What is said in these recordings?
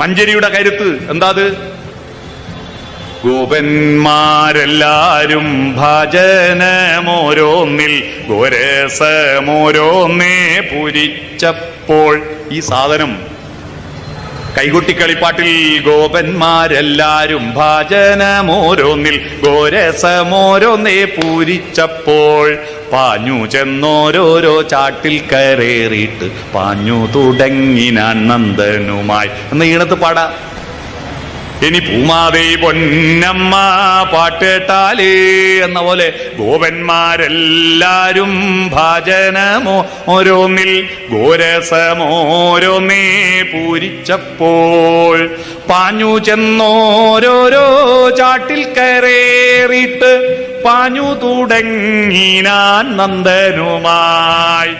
മഞ്ചരിയുടെ കരുത്ത് എന്താത്? ഗോപന്മാരെല്ലാരും ഭജനമോരോന്നിൽ ഗോരസമോരോന്നേ പുരിച്ചപ്പോൾ ഈ സാധനം കൈകൊട്ടിക്കളിപ്പാട്ടിൽ ഗോപന്മാരെല്ലാരും ഭാജനമോരോന്നിൽ ഗോരസമോരോന്നേ പൂരിച്ചപ്പോൾ പാഞ്ഞു ചെന്നോരോരോ ചാട്ടിൽ കരേറിയിട്ട് പാഞ്ഞു തുടങ്ങിനാൻ നന്ദനുമായി. എന്ന ഈണത്ത് പാടാം. ഇനി പൂമാതേ പൊന്നമ്മ പാട്ടേട്ടാലേ എന്ന പോലെ ഗോപന്മാരെല്ലാരും ഭാജനമോ ഓരോന്നിൽ ഗോരസമോരോന്നേ പൂരിച്ചപ്പോൾ പാഞ്ഞു ചെന്നോരോരോ ചാട്ടിൽ കയറേറിയിട്ട് പാഞ്ഞു തുടങ്ങിനാൻ നന്ദനുമായി.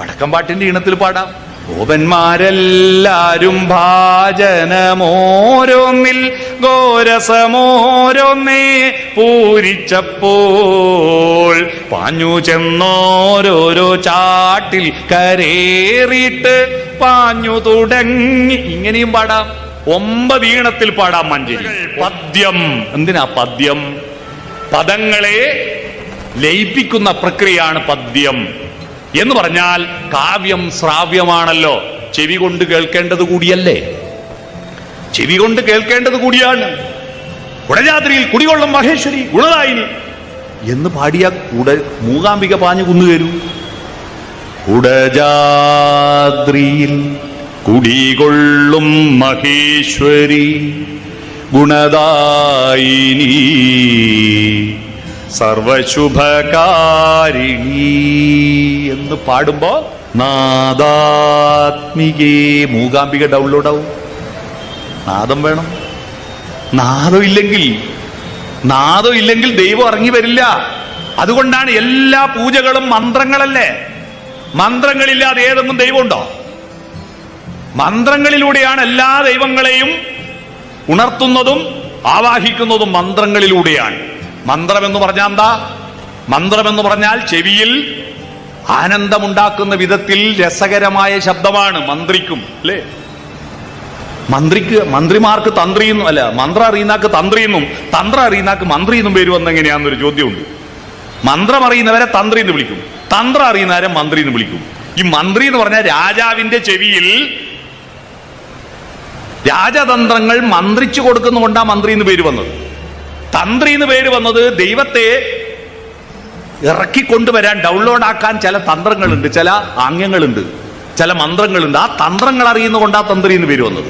വടക്കമ്പാട്ടിന്റെ ഈണത്തിൽ പാടാം. ഗോപന്മാരെല്ലാരും ഭാജനമോരോന്നിൽ ഘോരസമോരൊന്നേ പൂരിച്ചപ്പോൾ. പാഞ്ഞു ചെന്നോരോരോ ചാട്ടിൽ കരേറിയിട്ട് പാഞ്ഞു തുടങ്ങി. ഇങ്ങനെയും പാടാം. ഒമ്പത് ഈണത്തിൽ പാടാം മഞ്ചേരി. പദ്യം. എന്തിനാ പദ്യം? പദങ്ങളെ ലയിപ്പിക്കുന്ന പ്രക്രിയയാണ് പദ്യം. എന്ന് പറഞ്ഞാൽ കാവ്യം ശ്രാവ്യമാണല്ലോ. ചെവി കൊണ്ട് കേൾക്കേണ്ടത് കൂടിയല്ലേ? ചെവി കൊണ്ട് കേൾക്കേണ്ടത് കൂടിയാണ്. കുടജാദ്രിയിൽ കുടികൊള്ളം മഹേശ്വരി ഗുണദായിനി എന്ന് പാടിയ കുട മൂകാംബിക പാഞ്ഞു കുന്നുകയരൂ കുടജാദ്രിയിൽ കുടികൊള്ളും മഹേശ്വരി ഗുണദായിനി. സർവശുഭകാരിണി എന്ന് പാടുമ്പോ നാദാത്മികേ മൂകാംബിക ഡൗൺലോഡ് ആവും നാദം വേണം. നാദം ഇല്ലെങ്കിൽ നാദം ഇല്ലെങ്കിൽ ദൈവം ഇറങ്ങി വരില്ല. അതുകൊണ്ടാണ് എല്ലാ പൂജകളും മന്ത്രങ്ങളല്ലേ? മന്ത്രങ്ങളില്ലാതെ ഏതെങ്കിലും ദൈവമുണ്ടോ? മന്ത്രങ്ങളിലൂടെയാണ് എല്ലാ ദൈവങ്ങളെയും ഉണർത്തുന്നതും ആവാഹിക്കുന്നതും മന്ത്രങ്ങളിലൂടെയാണ്. മന്ത്രം എന്ന് പറഞ്ഞാൽ എന്താ? മന്ത്രം എന്ന് പറഞ്ഞാൽ ചെവിയിൽ ആനന്ദമുണ്ടാക്കുന്ന വിധത്തിൽ രസകരമായ ശബ്ദമാണ് മന്ത്രിക്കും അല്ലേ? മന്ത്രിക്ക് മന്ത്രിമാർക്ക് തന്ത്രിയെന്നും അല്ല മന്ത്രം അറിയുന്നാക്ക് തന്ത്രിയെന്നും തന്ത്രം അറിയുന്നാക്ക് മന്ത്രി എന്നും പേര് വന്നെങ്ങനെയാണെന്നൊരു ചോദ്യമുണ്ട്. മന്ത്രം അറിയുന്നവരെ തന്ത്രി എന്ന് വിളിക്കും. തന്ത്രം അറിയുന്നവരെ മന്ത്രി എന്ന് വിളിക്കും. ഈ മന്ത്രി എന്ന് പറഞ്ഞാൽ രാജാവിന്റെ ചെവിയിൽ രാജതന്ത്രങ്ങൾ മന്ത്രിച്ചു കൊടുക്കുന്നതുകൊണ്ടാ മന്ത്രി എന്ന് പേര് വന്നത്. തന്ത്രി എന്ന് പേര് വന്നത് ദൈവത്തെ ഇറക്കിക്കൊണ്ടുവരാൻ ഡൗൺലോഡ് ആക്കാൻ ചില തന്ത്രങ്ങളുണ്ട് ചില ആംഗ്യങ്ങളുണ്ട് ചില മന്ത്രങ്ങളുണ്ട്. ആ തന്ത്രങ്ങൾ അറിയുന്നതുകൊണ്ടാ തന്ത്രി എന്ന് പേര് വന്നത്.